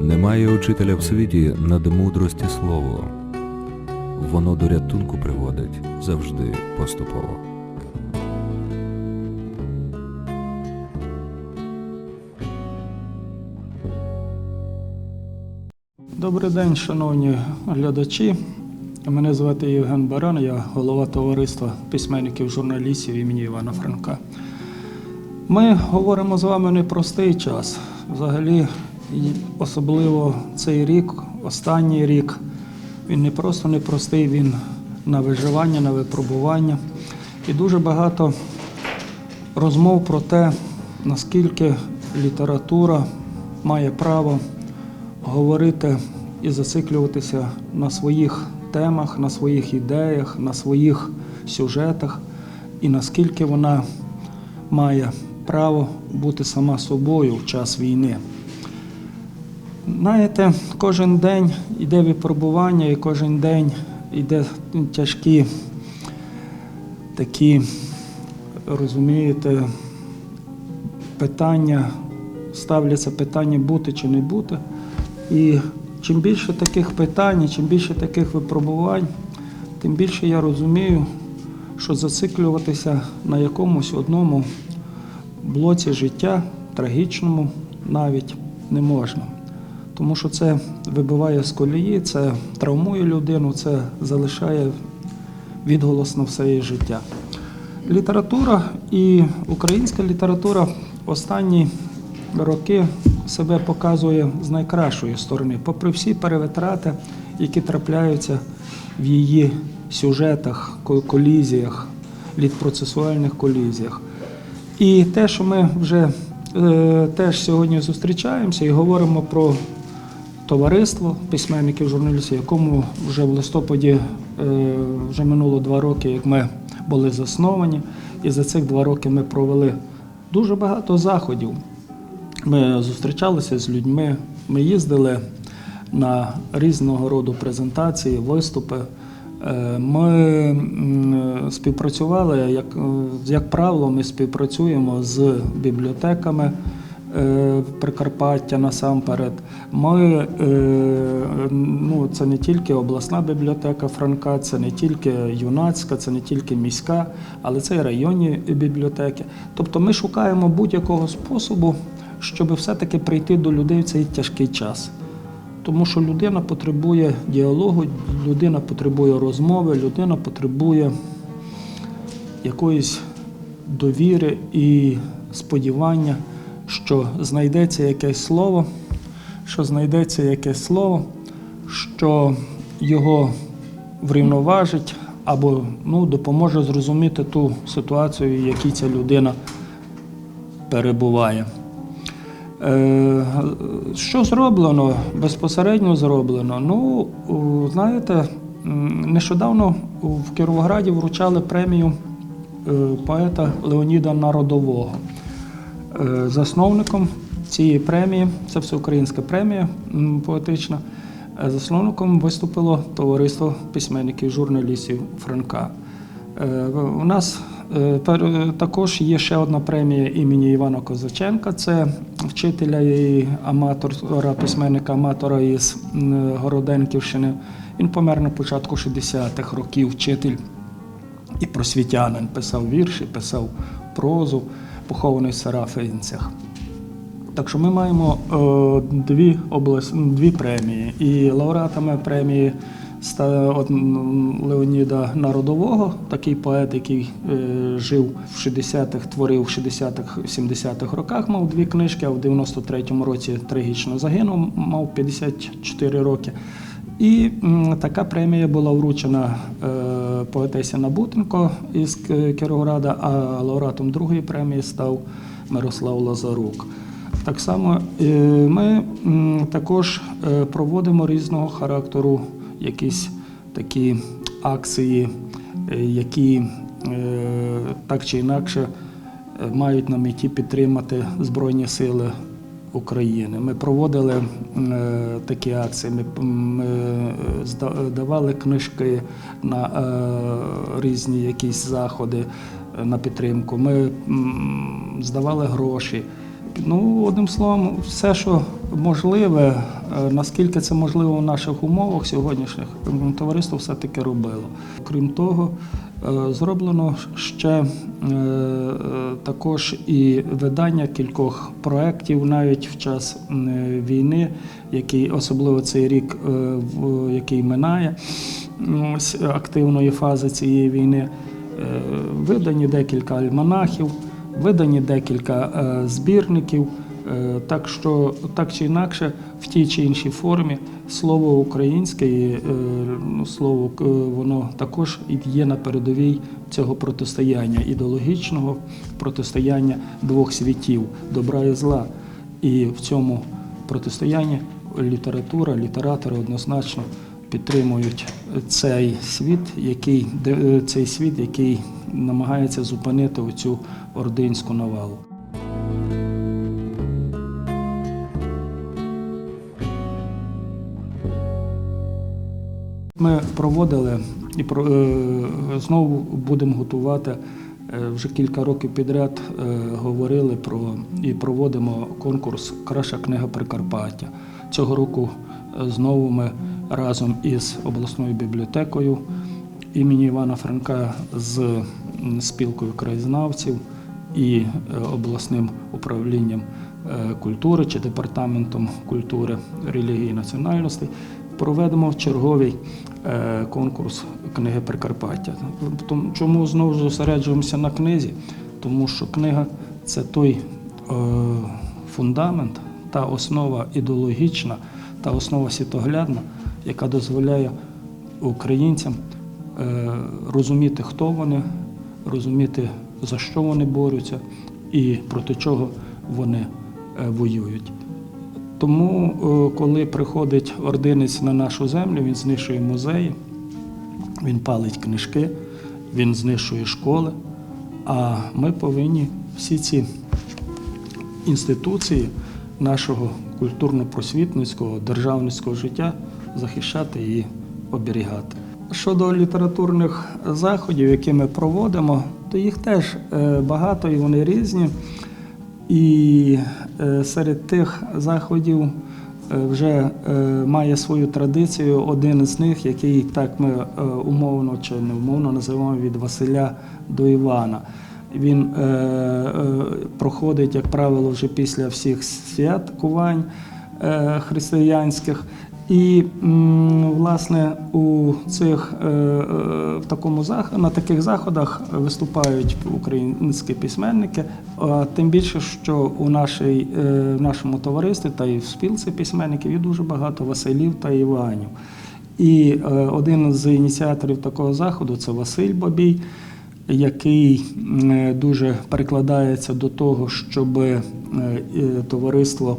Немає учителя в світі над мудрості слово. Воно до рятунку приводить завжди поступово. Добрий день, шановні глядачі. Мене звати Євген Баран, я голова товариства письменників журналістів імені Івана Франка. Ми говоримо з вами непростий час. Взагалі, і особливо цей рік, останній рік, він не просто непростий, він на виживання, на випробування. І дуже багато розмов про те, наскільки література має право говорити і зациклюватися на своїх темах, на своїх ідеях, на своїх сюжетах, і наскільки вона має право бути сама собою в час війни. Знаєте, кожен день йде випробування, і кожен день йде тяжкі такі, розумієте, питання, ставляться питання бути чи не бути. І чим більше таких питань, чим більше таких випробувань, тим більше я розумію, що зациклюватися на якомусь одному блоці життя, трагічному навіть не можна. Тому що це вибиває з колії, це травмує людину, це залишає відголос на все її життя. Література і українська література останні роки себе показує з найкращої сторони, попри всі перевитрати, які трапляються в її сюжетах, ко- колізіях, літпроцесуальних колізіях. І те, що ми вже е, теж сьогодні зустрічаємося і говоримо про товариство письменників, журналістів, якому вже в листопаді е, вже минуло два роки, як ми були засновані. І за цих два роки ми провели дуже багато заходів. Ми зустрічалися з людьми, ми їздили на різного роду презентації, виступи. Е, Ми співпрацювали, як, як правило, ми співпрацюємо з бібліотеками Прикарпаття насамперед. Ми, е, ну, це не тільки обласна бібліотека Франка, це не тільки юнацька, це не тільки міська, але це і районні бібліотеки. Тобто ми шукаємо будь-якого способу, щоб все-таки прийти до людей в цей тяжкий час. Тому що людина потребує діалогу, людина потребує розмови, людина потребує якоїсь довіри і сподівання, що знайдеться якесь слово, що знайдеться якесь слово, що його врівноважить або ну, допоможе зрозуміти ту ситуацію, в якій ця людина перебуває. Е, Що зроблено? Безпосередньо зроблено. Ну, знаєте, нещодавно в Кіровограді вручали премію е, поета Леоніда Народового. Е, Засновником цієї премії, це всеукраїнська премія поетична. е, Засновником виступило товариство письменників, журналістів Франка. Е, У нас також є ще одна премія імені Івана Козаченка. Це вчителя і аматора, письменника аматора із Городенківщини. Він помер на початку 60-х років, вчитель і просвітянин. Писав вірші, писав прозу, похований в Сарафинцях. Так що ми маємо е, дві область, дві премії. І лауреатами премії Леоніда Народового, такий поет, який е, жив в 60-х, творив в 60-х, 70-х роках, мав дві книжки, а в 93-му році трагічно загинув, мав 54 роки. І така премія була вручена поетесі Набутенко із Кіровограда, а лауреатом другої премії став Мирослав Лазарук. Так само е, ми також е, проводимо різного характеру якісь такі акції, е, які так чи інакше мають на меті підтримати Збройні Сили України. Ми проводили е, такі акції. Ми, ми е, давали книжки на е, різні якісь заходи е, на підтримку. Ми здавали гроші. Ну, одним словом, все, що можливе, е, наскільки це можливо в наших умовах сьогоднішніх, товариство все-таки робило. Крім того, е, зроблено ще е, також і видання кількох проєктів навіть в час війни, який особливо цей рік, який минає активної фази цієї війни. Видані декілька альманахів, видані декілька збірників. Е, Так що так чи інакше, в тій чи іншій формі слово українське, е, ну, слово е, воно також є на передовій цього протистояння ідеологічного протистояння двох світів добра і зла. І в цьому протистоянні література, літератори однозначно підтримують цей світ, який цей світ, який намагається зупинити оцю ординську навалу. Ми проводили і про- е, знову будемо готувати. е, Вже кілька років підряд е, говорили про і проводимо конкурс Краща книга Прикарпаття. Цього року знову ми разом із обласною бібліотекою імені Івана Франка з спілкою краєзнавців і обласним управлінням культури чи департаментом культури, релігії і національностей проведемо черговий конкурс книги Прикарпаття. Чому знову зосереджуємося на книзі? Тому що книга це той е, фундамент, та основа ідеологічна, та основа світоглядна, яка дозволяє українцям е, розуміти, хто вони, розуміти, за що вони борються і проти чого вони е, воюють. Тому, е, коли приходить ординець на нашу землю, він знищує музеї, він палить книжки, він знищує школи. А ми повинні всі ці інституції нашого культурно-просвітницького, державницького життя захищати і оберігати. Щодо літературних заходів, які ми проводимо, то їх теж е, багато і вони різні. І е, серед тих заходів е, вже е, має свою традицію один з них, який так ми умовно чи не умовно називаємо від Василя до Івана. Він е, е, проходить, як правило, вже після всіх святкувань е, християнських. І власне у цих е, е, в такому на таких заходах виступають українські письменники. Тим більше, що у нашій, е, в нашому товаристві та і в спілці письменників є дуже багато Василів та Іванів. І один з ініціаторів такого заходу це Василь Бабій, який дуже перекладається до того, щоб товариство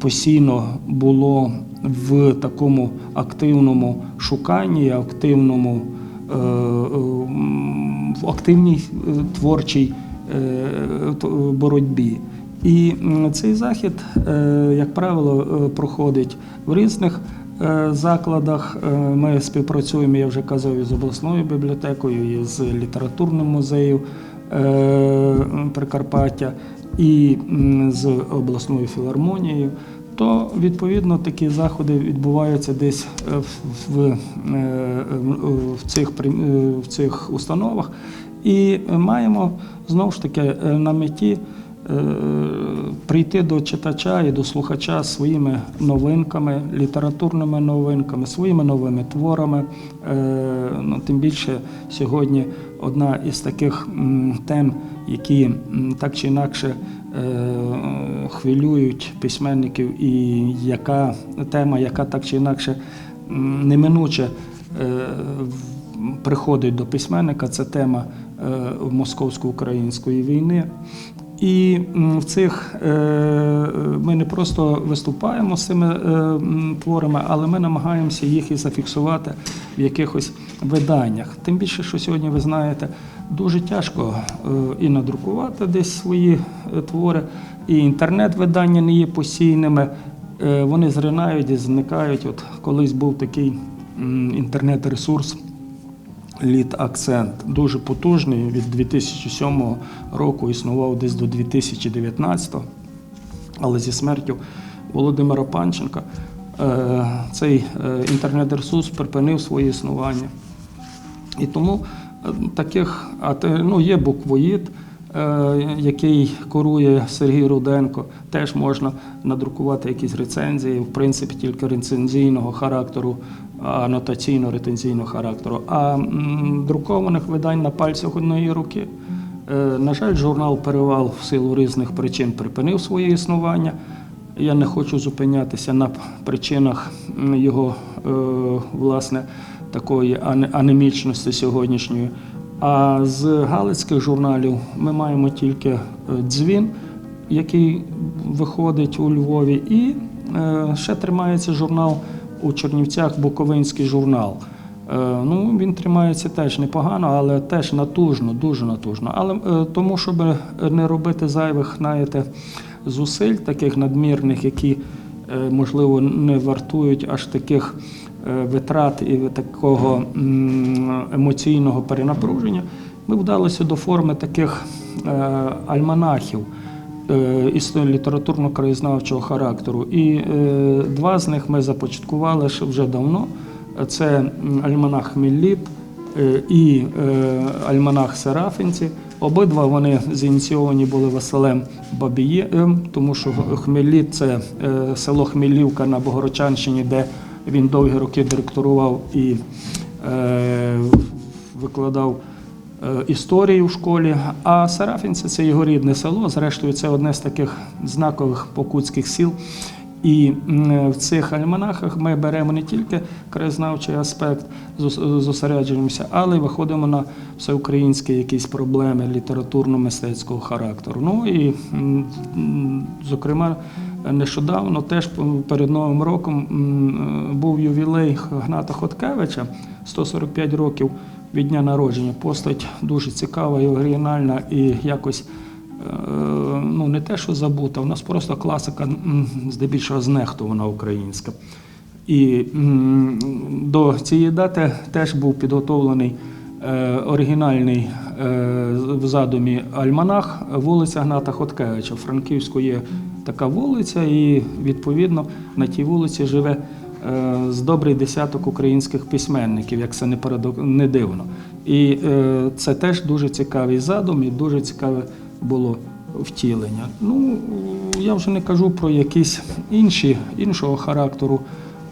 постійно було в такому активному шуканні, активному, е, е, в активній е, творчій е, боротьбі. І цей захід, е, як правило, е, проходить в різних е, закладах. Е, Ми співпрацюємо, я вже казав, з обласною бібліотекою, і з літературним музеєм е, Прикарпаття, і з обласною філармонією. То відповідно такі заходи відбуваються десь е, в, в, е, в, цих, е, в цих установах. І маємо знову ж таки е, на меті е, прийти до читача і до слухача своїми новинками, літературними новинками, своїми новими творами. Е, Ну, тим більше сьогодні одна із таких тем, які так чи інакше е, хвилюють письменників, і яка тема, яка так чи інакше неминуче е, приходить до письменника, це тема е, московсько-української війни. І в цих е, ми не просто виступаємо з цими е, творами, але ми намагаємося їх і зафіксувати в якихось виданнях. Тим більше, що сьогодні ви знаєте, дуже тяжко е, і надрукувати десь свої твори, і інтернет-видання не є постійними. Вони зринають і зникають. От колись був такий інтернет-ресурс Літ Акцент дуже потужний. Від 2007 року існував десь до 2019, але зі смертю Володимира Панченка е, цей е, інтернет-ресурс припинив своє існування. І тому е, таких, ну, є буквоїд, який курує Сергій Руденко. Теж можна надрукувати якісь рецензії, в принципі, тільки рецензійного характеру, анотаційно-ретензійного характеру. А друкованих видань на пальцях одної руки. Е, На жаль, журнал Перевал в силу різних причин припинив своє існування. Я не хочу зупинятися на причинах його е, власне такої анемічності сьогоднішньої. А з галицьких журналів ми маємо тільки е, дзвін, який виходить у Львові, і ще тримається журнал у Чернівцях Буковинський журнал. Е, Ну, він тримається теж непогано, але теж натужно, дуже натужно. Але е, тому, щоб не робити зайвих, знаєте, зусиль, таких надмірних, які, е, можливо, не вартують аж таких витрат і такого емоційного перенапруження, ми вдалися до форми таких альманахів літературно-краєзнавчого характеру. І е, два з них ми започаткували ще вже давно. Це альманах Мілліт е, і е, альманах Серафинці. Обидва вони зініційовані були Василем Бабієм, тому що Хмеліт це е, село Хмелівка на Богородчанщині, де він довгі роки директорував і е, викладав е, історію в школі. А Сарафінці це його рідне село. Зрештою, це одне з таких знакових покутських сіл. І в цих альманахах ми беремо не тільки краєзнавчий аспект, зос- зосереджуємося, але й виходимо на всеукраїнські якісь проблеми літературно-мистецького характеру. Ну і зокрема, нещодавно, теж перед Новим роком, був ювілей Гната Хоткевича, 145 років від дня народження. Постать дуже цікава і оригінальна, і якось е, ну, не те, що забута, у нас просто класика, здебільшого знехтована українська. І до цієї дати теж був підготовлений е, оригінальний е, в задумі альманах вулиця Гната Хоткевича. В Франківську є така вулиця, і відповідно на тій вулиці живе з добрий десяток українських письменників, як це не парадок... не дивно. І е, це теж дуже цікавий задум і дуже цікаве було втілення. Ну, я вже не кажу про якісь інші іншого характеру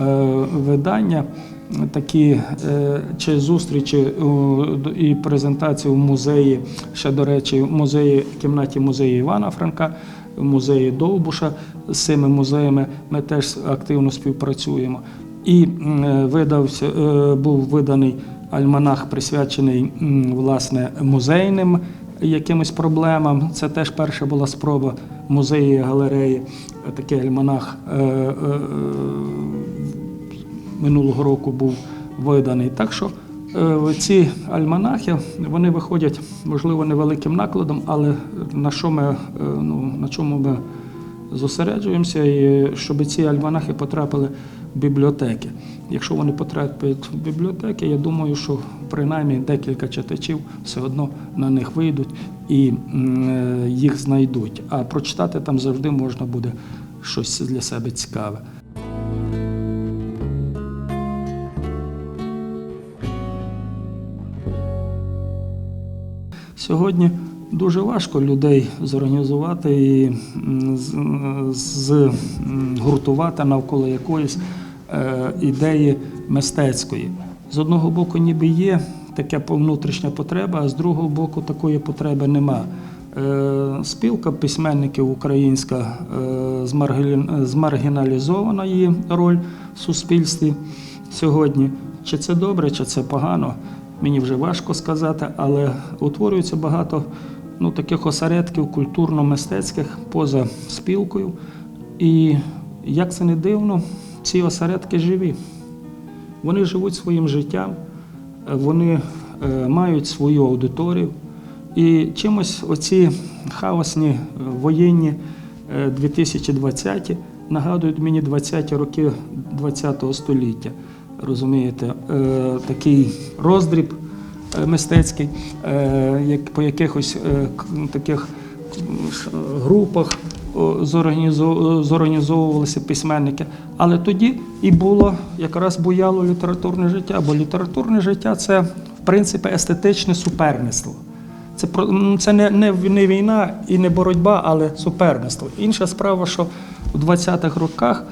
е, видання, такі е, чи зустрічі і презентації в музеї, ще до речі, в музеї, кімнаті музею Івана Франка, в музеї Довбуша з цими музеями ми теж активно співпрацюємо. І видався, е, був виданий альманах, присвячений власне музейним якимось проблемам. Це теж перша була спроба музеї галереї. Такий альманах е, е, минулого року був виданий. Так що ці альманахи вони виходять, можливо, невеликим накладом, але на що ми, е, ну, на чому ми зосереджуємося, і щоб ці альманахи потрапили в бібліотеки. Якщо вони потраплять в бібліотеки, я думаю, що принаймні декілька читачів все одно на них вийдуть і е, їх знайдуть. А прочитати там завжди можна буде щось для себе цікаве. Сьогодні дуже важко людей зорганізувати і м, з- з- м, гуртувати навколо якоїсь е, ідеї мистецької. З одного боку, ніби є така внутрішня потреба, а з другого боку, такої потреби нема. Е, Спілка письменників українська е, змаргін- змаргіналізована її роль в суспільстві сьогодні. Чи це добре, чи це погано, мені вже важко сказати, але утворюється багато ну, таких осередків культурно-мистецьких поза спілкою. І як це не дивно, ці осередки живі. Вони живуть своїм життям, е, вони е, мають свою аудиторію. І чимось оці хаосні е, воєнні е, 2020 нагадують мені 20-ті роки ХХ століття. Розумієте, Е, такий роздріб е, мистецький, е, як по якихось е, таких групах зорганізовувалися письменники. Але тоді і було якраз буяло літературне життя, бо літературне життя це в принципі естетичне суперництво. Це про це не, не, не війна і не боротьба, але суперництво. Інша справа, що у 20-х роках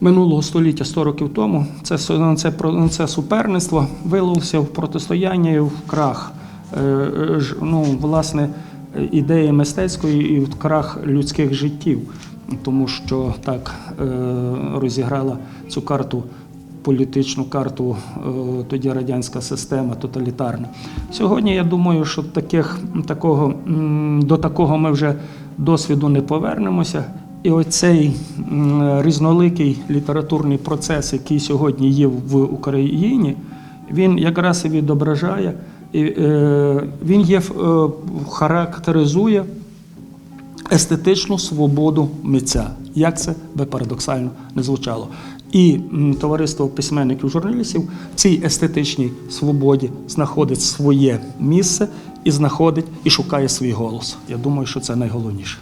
минулого століття, 100 років тому, це, су- це, це суперництво вилилося в протистояння і в крах. Е, е, Ну, власне, ідеї мистецької і в крах людських життів, тому що так е, розіграла цю карту політичну карту тоді радянська система тоталітарна. Сьогодні я думаю, що таких, такого, до такого ми вже досвіду не повернемося. І оцей різноликий літературний процес, який сьогодні є в Україні, він якраз і відображає, е, він є, е, характеризує естетичну свободу митця. Як це би парадоксально не звучало. І товариство письменників журналістів в цій естетичній свободі знаходить своє місце і знаходить і шукає свій голос. Я думаю, що це найголовніше.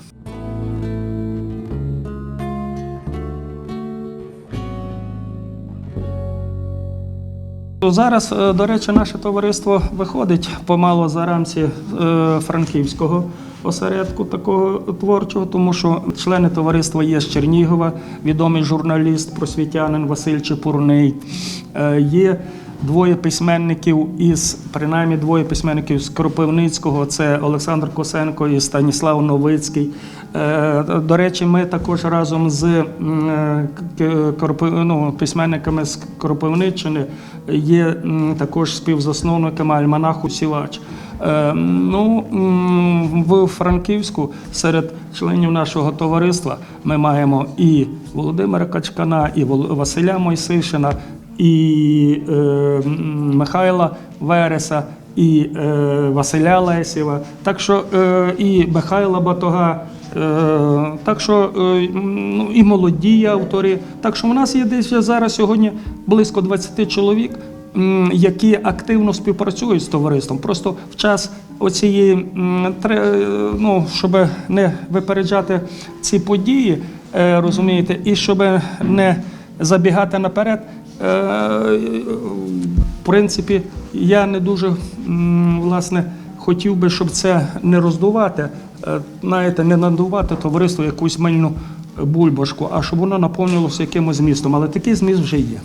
То Зараз, е, до речі, наше товариство виходить помало за рамці е, франківського осередку такого творчого, тому що члени товариства є з Чернігова, відомий журналіст, просвітянин Василь Чепурний. Е, Є двоє письменників із, принаймні двоє письменників з Кропивницького, це Олександр Косенко і Станіслав Новицький. Е, До речі, ми також разом з е, ну, письменниками з Кропивниччини є також співзасновниками альманаху Сівач. Е, Ну, в Франківську серед членів нашого товариства ми маємо і Володимира Качкана, і Василя Мойсишина, і е, Михайла Вереса, і е, Василя Лесєва, так що е, і Михайла Батога. Е, Так що е, ну, і молоді автори. Так що в нас є десь зараз сьогодні близько 20 чоловік, які активно співпрацюють з товариством. Просто в час оцієї, е, ну, щоб не випереджати ці події, розумієте, і щоб не забігати наперед. В принципі, я не дуже власне хотів би, щоб це не роздувати, е, знаєте, не надувати товариству якусь мильну бульбашку, а щоб воно наповнилося якимось змістом. Але такий зміст вже є.